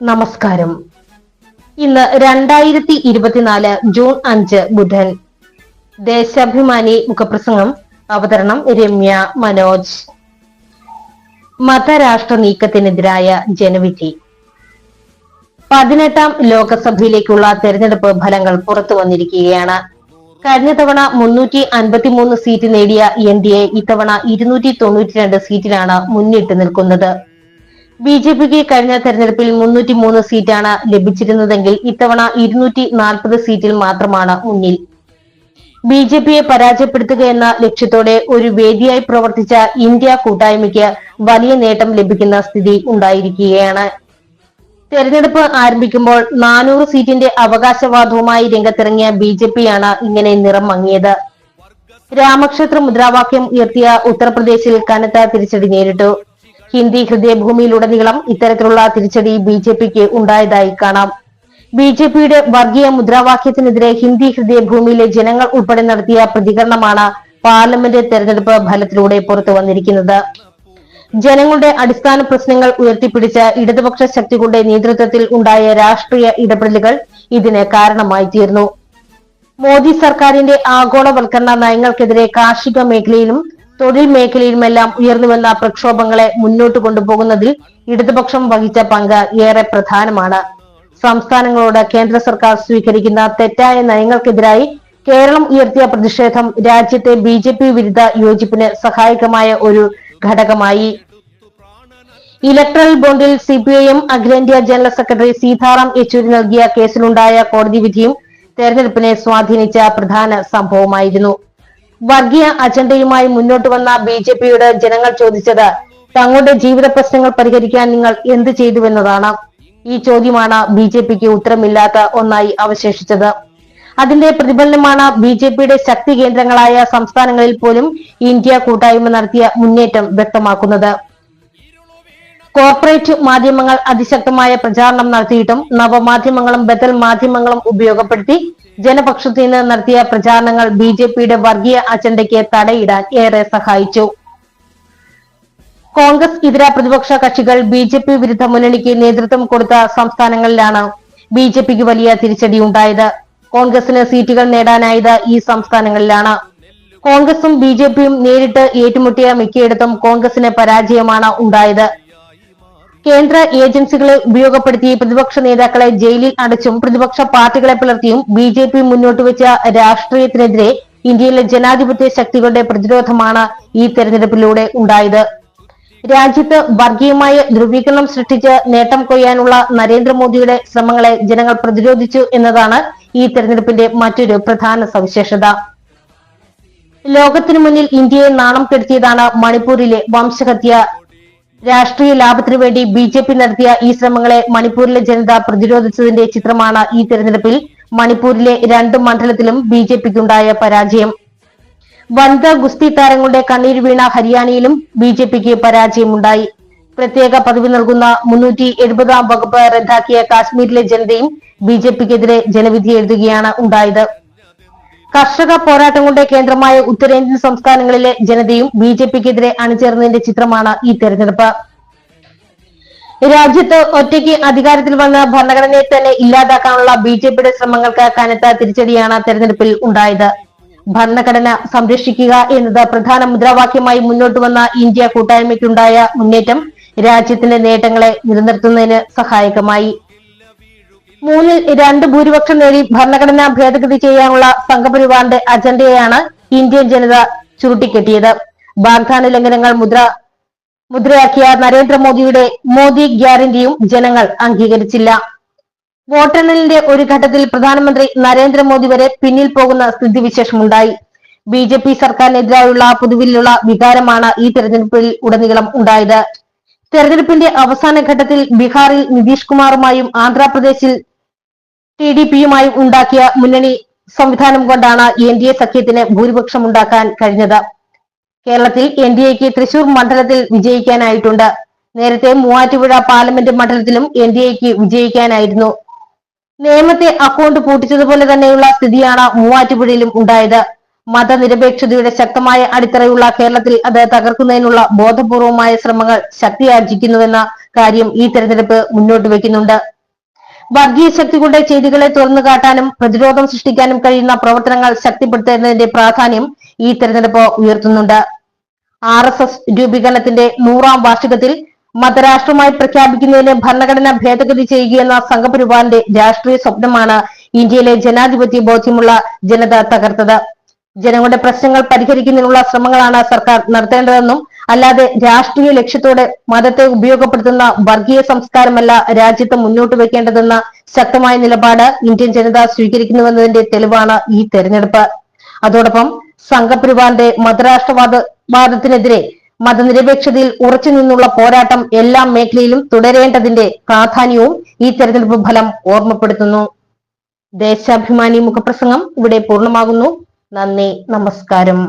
നമസ്കാരം. ഇന്ന് രണ്ടായിരത്തി ഇരുപത്തിനാല് ജൂൺ അഞ്ച് ബുധൻ. ദേശാഭിമാനി മുഖപ്രസംഗം അവതരണം രമ്യ മനോജ്. മതരാഷ്ട്ര നീക്കത്തിനെതിരായ ജനവിധി. പതിനെട്ടാം ലോകസഭയിലേക്കുള്ള തെരഞ്ഞെടുപ്പ് ഫലങ്ങൾ പുറത്തു വന്നിരിക്കുകയാണ്. കഴിഞ്ഞ തവണ മുന്നൂറ്റി അൻപത്തിമൂന്ന് സീറ്റ് നേടിയ എൻ ഡി എ ഇത്തവണ ഇരുന്നൂറ്റി തൊണ്ണൂറ്റിരണ്ട് സീറ്റിലാണ് മുന്നിട്ട് നിൽക്കുന്നത്. ബി ജെ പിക്ക് കഴിഞ്ഞ തെരഞ്ഞെടുപ്പിൽ മുന്നൂറ്റി മൂന്ന് സീറ്റാണ് ലഭിച്ചിരുന്നതെങ്കിൽ ഇത്തവണ ഇരുന്നൂറ്റി നാൽപ്പത് സീറ്റിൽ മാത്രമാണ് മുന്നിൽ. ബി ജെ പിയെ പരാജയപ്പെടുത്തുക എന്ന ലക്ഷ്യത്തോടെ ഒരു വേദിയായി പ്രവർത്തിച്ച ഇന്ത്യ കൂട്ടായ്മയ്ക്ക് വലിയ നേട്ടം ലഭിക്കുന്ന സ്ഥിതി ഉണ്ടായിരിക്കുകയാണ്. തെരഞ്ഞെടുപ്പ് ആരംഭിക്കുമ്പോൾ നാനൂറ് സീറ്റിന്റെ അവകാശവാദവുമായി രംഗത്തിറങ്ങിയ ബി ജെ പിയാണ് ഇങ്ങനെ നിറം മങ്ങിയത്. രാമക്ഷേത്ര മുദ്രാവാക്യം ഉയർത്തിയ ഉത്തർപ്രദേശിൽ കനത്ത തിരിച്ചടി നേരിട്ടു. ഹിന്ദി ഹൃദയഭൂമിയിലുടനീളം ഇത്തരത്തിലുള്ള തിരിച്ചടി ബി ജെ പിക്ക് ഉണ്ടായതായി കാണാം. ബി ജെ പിയുടെ വർഗീയ മുദ്രാവാക്യത്തിനെതിരെ ഹിന്ദി ഹൃദയഭൂമിയിലെ ജനങ്ങൾ ഉൾപ്പെടെ നടത്തിയ പ്രതികരണമാണ് പാർലമെന്റ് തെരഞ്ഞെടുപ്പ് ഫലത്തിലൂടെ പുറത്തു വന്നിരിക്കുന്നത്. ജനങ്ങളുടെ അടിസ്ഥാന പ്രശ്നങ്ങൾ ഉയർത്തിപ്പിടിച്ച ഇടതുപക്ഷ ശക്തികളുടെ നേതൃത്വത്തിൽ ഉണ്ടായ രാഷ്ട്രീയ ഇടപെടലുകൾ ഇതിന് കാരണമായി തീർന്നു. മോദി സർക്കാരിന്റെ ആഗോളവൽക്കരണ നയങ്ങൾക്കെതിരെ കാർഷിക മേഖലയിലും തൊഴിൽ മേഖലയിലുമെല്ലാം ഉയർന്നുവന്ന പ്രക്ഷോഭങ്ങളെ മുന്നോട്ട് കൊണ്ടുപോകുന്നതിൽ ഇടതുപക്ഷം വഹിച്ച പങ്ക് ഏറെ പ്രധാനമാണ്. സംസ്ഥാനങ്ങളോട് കേന്ദ്ര സർക്കാർ സ്വീകരിക്കുന്ന തെറ്റായ നയങ്ങൾക്കെതിരായി കേരളം ഉയർത്തിയ പ്രതിഷേധം രാജ്യത്തെ ബി ജെ പി വിരുദ്ധ യോജിപ്പിന് സഹായകമായ ഒരു ഘടകമായി. ഇലക്ട്രൽ ബോണ്ടിൽ സി പി ഐ എം അഖിലേന്ത്യാ ജനറൽ സെക്രട്ടറി സീതാറാം യെച്ചൂരി നൽകിയ കേസിലുണ്ടായ കോടതി വിധിയും തെരഞ്ഞെടുപ്പിനെ സ്വാധീനിച്ച പ്രധാന സംഭവമായിരുന്നു. വർഗീയ അജണ്ടയുമായി മുന്നോട്ട് വന്ന ബി ജെ പിയോട് ജനങ്ങൾ ചോദിച്ചത് തങ്ങളുടെ ജീവിത പ്രശ്നങ്ങൾ പരിഹരിക്കാൻ നിങ്ങൾ എന്ത് ചെയ്തുവെന്നതാണ്? ഈ ചോദ്യമാണ് ബി ജെ പിക്ക് ഉത്തരമില്ലാത്ത ഒന്നായി അവശേഷിച്ചത്. അതിന്റെ പ്രതിഫലനമാണ് ബി ജെ പിയുടെ ശക്തി കേന്ദ്രങ്ങളായ സംസ്ഥാനങ്ങളിൽ പോലും ഇന്ത്യ കൂട്ടായ്മ നടത്തിയ മുന്നേറ്റം വ്യക്തമാക്കുന്നത്. കോർപ്പറേറ്റ് മാധ്യമങ്ങൾ അതിശക്തമായ പ്രചാരണം നടത്തിയിട്ടും നവമാധ്യമങ്ങളും ബദൽ മാധ്യമങ്ങളും ഉപയോഗപ്പെടുത്തി ജനപക്ഷത്തു നിന്ന് നടത്തിയ പ്രചാരണങ്ങൾ ബി ജെ പിയുടെ വർഗീയ അജണ്ടയ്ക്ക് തടയിടാൻ ഏറെ സഹായിച്ചു. കോൺഗ്രസ് ഇതര പ്രതിപക്ഷ കക്ഷികൾ ബി ജെ പി വിരുദ്ധ മുന്നണിക്ക് നേതൃത്വം കൊടുത്ത സംസ്ഥാനങ്ങളിലാണ് ബി ജെ പിക്ക് വലിയ തിരിച്ചടിയുണ്ടായത് കോൺഗ്രസിന് സീറ്റുകൾ നേടാനായത് ഈ സംസ്ഥാനങ്ങളിലാണ്. കോൺഗ്രസും ബി ജെ പിയും നേരിട്ട് ഏറ്റുമുട്ടിയ മിക്കയിടത്തും കോൺഗ്രസിന് പരാജയമാണ് ഉണ്ടായത്. കേന്ദ്ര ഏജൻസികളെ ഉപയോഗപ്പെടുത്തി പ്രതിപക്ഷ നേതാക്കളെ ജയിലിൽ അടച്ചും പ്രതിപക്ഷ പാർട്ടികളെ പിളർത്തിയും ബി ജെ പി മുന്നോട്ട് വെച്ച രാഷ്ട്രീയത്തിനെതിരെ ഇന്ത്യയിലെ ജനാധിപത്യ ശക്തികളുടെ പ്രതിരോധമാണ് ഈ തെരഞ്ഞെടുപ്പിലൂടെ ഉണ്ടായത്. രാജ്യത്ത് വർഗീയമായ ധ്രുവീകരണം സൃഷ്ടിച്ച് നേട്ടം കൊയ്യാനുള്ള നരേന്ദ്രമോദിയുടെ ശ്രമങ്ങളെ ജനങ്ങൾ പ്രതിരോധിച്ചു എന്നതാണ് ഈ തെരഞ്ഞെടുപ്പിന്റെ മറ്റൊരു പ്രധാന സവിശേഷത. ലോകത്തിനു മുന്നിൽ ഇന്ത്യയെ നാണം കെടുത്തിയതാണ് മണിപ്പൂരിലെ വംശഹത്യ. രാഷ്ട്രീയ ലാഭത്തിനു വേണ്ടി ബി ജെ പി നടത്തിയ ഈ ശ്രമങ്ങളെ മണിപ്പൂരിലെ ജനത പ്രതിരോധിച്ചതിന്റെ ചിത്രമാണ് ഈ തെരഞ്ഞെടുപ്പിൽ മണിപ്പൂരിലെ രണ്ട് മണ്ഡലത്തിലും ബി ജെ പിക്കുണ്ടായ പരാജയം. വനിതാ ഗുസ്തി താരങ്ങളുടെ കണ്ണീർ വീണ ഹരിയാനയിലും ബി ജെ പിക്ക് പരാജയമുണ്ടായി. പ്രത്യേക പദവി നൽകുന്ന മുന്നൂറ്റി എഴുപതാം വകുപ്പ് റദ്ദാക്കിയ കാശ്മീരിലെ ജനതയും ബി ജെ പിക്കെതിരെ ജനവിധി എഴുതുകയാണ് ഉണ്ടായത്. കർഷക പോരാട്ടം കൊണ്ട് കേന്ദ്രമായ ഉത്തരേന്ത്യൻ സംസ്ഥാനങ്ങളിലെ ജനതയും ബി ജെ പിക്കെതിരെ അണിചേർന്നതിന്റെ ചിത്രമാണ് ഈ തെരഞ്ഞെടുപ്പ്. രാജ്യത്ത് ഒറ്റയ്ക്ക് അധികാരത്തിൽ വന്ന ഭരണഘടനയെ തന്നെ ഇല്ലാതാക്കാനുള്ള ബി ജെ പിയുടെ ശ്രമങ്ങൾക്ക് കനത്ത തിരിച്ചടിയാണ് തെരഞ്ഞെടുപ്പിൽ ഉണ്ടായത്. ഭരണഘടന സംരക്ഷിക്കുക എന്നത് പ്രധാന മുദ്രാവാക്യമായി മുന്നോട്ട് വന്ന ഇന്ത്യ കൂട്ടായ്മയ്ക്കുണ്ടായ മുന്നേറ്റം രാജ്യത്തിന്റെ നേട്ടങ്ങളെ നിലനിർത്തുന്നതിന് സഹായകമായി. മൂന്നിൽ രണ്ട് ഭൂരിപക്ഷം നേടി ഭരണഘടനാ ഭേദഗതി ചെയ്യാനുള്ള സംഘപരിവാറിന്റെ അജണ്ടയാണ് ഇന്ത്യൻ ജനത ചുരുട്ടിക്കെട്ടിയത്. വാഗ്ദാന ലംഘനങ്ങൾ മുദ്ര മുദ്രയാക്കിയ നരേന്ദ്രമോദിയുടെ മോദി ഗ്യാരണ്ടിയും ജനങ്ങൾ അംഗീകരിച്ചില്ല. വോട്ടെണ്ണലിന്റെ ഒരു ഘട്ടത്തിൽ പ്രധാനമന്ത്രി നരേന്ദ്രമോദി വരെ പിന്നിൽ പോകുന്ന സ്ഥിതിവിശേഷമുണ്ടായി. ബി ജെ പി സർക്കാരിനെതിരായുള്ള പൊതുവിലുള്ള വികാരമാണ് ഈ തെരഞ്ഞെടുപ്പിൽ ഉടനീളം ഉണ്ടായത്. തെരഞ്ഞെടുപ്പിന്റെ അവസാന ഘട്ടത്തിൽ ബീഹാറിൽ നിതീഷ് കുമാറുമായും ആന്ധ്രാപ്രദേശിൽ ടി ഡി പിയുമായി ഉണ്ടാക്കിയ മുന്നണി സംവിധാനം കൊണ്ടാണ് എൻ ഡി എ സഖ്യത്തിന് ഭൂരിപക്ഷം ഉണ്ടാക്കാൻ കഴിഞ്ഞത്. കേരളത്തിൽ എൻ ഡി എക്ക് തൃശൂർ മണ്ഡലത്തിൽ വിജയിക്കാനായിട്ടുണ്ട്. നേരത്തെ മൂവാറ്റുപുഴ പാർലമെന്റ് മണ്ഡലത്തിലും എൻ ഡി എക്ക് വിജയിക്കാനായിരുന്നു. നിയമത്തെ അക്കൗണ്ട് പൂട്ടിച്ചതുപോലെ തന്നെയുള്ള സ്ഥിതിയാണ് മൂവാറ്റുപുഴയിലും ഉണ്ടായത്. മതനിരപേക്ഷതയുടെ ശക്തമായ അടിത്തറയുള്ള കേരളത്തിൽ അത് തകർക്കുന്നതിനുള്ള ബോധപൂർവമായ ശ്രമങ്ങൾ ശക്തിയാർജിക്കുന്നുവെന്ന കാര്യം ഈ തെരഞ്ഞെടുപ്പ് മുന്നോട്ട് വയ്ക്കുന്നുണ്ട്. വർഗീയ ശക്തികളുടെ ചെയ്തികളെ തുറന്നു കാട്ടാനും പ്രതിരോധം സൃഷ്ടിക്കാനും കഴിയുന്ന പ്രവർത്തനങ്ങൾ ശക്തിപ്പെടുത്തുന്നതിന്റെ പ്രാധാന്യം ഈ തെരഞ്ഞെടുപ്പ് ഉയർത്തുന്നുണ്ട്. ആർ എസ് എസ് രൂപീകരണത്തിന്റെ നൂറാം വാർഷികത്തിൽ മതരാഷ്ട്രമായി പ്രഖ്യാപിക്കുന്നതിന് ഭരണഘടന ഭേദഗതി ചെയ്യുകയെന്ന സംഘപരിവാറിന്റെ രാഷ്ട്രീയ സ്വപ്നമാണ് ഇന്ത്യയിലെ ജനാധിപത്യ ബോധ്യമുള്ള ജനത തകർത്തത്. ജനങ്ങളുടെ പ്രശ്നങ്ങൾ പരിഹരിക്കുന്നതിനുള്ള ശ്രമങ്ങളാണ് സർക്കാർ നടത്തേണ്ടതെന്നും അല്ലാതെ രാഷ്ട്രീയ ലക്ഷ്യത്തോടെ മതത്തെ ഉപയോഗപ്പെടുത്തുന്ന വർഗീയ സംസ്കാരമല്ല രാജ്യത്ത് മുന്നോട്ട് വെക്കേണ്ടതെന്ന ശക്തമായ നിലപാട് ഇന്ത്യൻ ജനത സ്വീകരിക്കുന്നുവെന്നതിന്റെ തെളിവാണ് ഈ തെരഞ്ഞെടുപ്പ്. അതോടൊപ്പം സംഘപരിവാറിന്റെ മതരാഷ്ട്രവാദ വാദത്തിനെതിരെ മതനിരപേക്ഷതയിൽ ഉറച്ചു നിന്നുള്ള പോരാട്ടം എല്ലാ മേഖലയിലും തുടരേണ്ടതിന്റെ പ്രാധാന്യവും ഈ തെരഞ്ഞെടുപ്പ് ഫലം ഓർമ്മപ്പെടുത്തുന്നു. ദേശാഭിമാനി മുഖപ്രസംഗം ഇവിടെ പൂർണമാകുന്നു. നന്ദി നമസ്കാരം.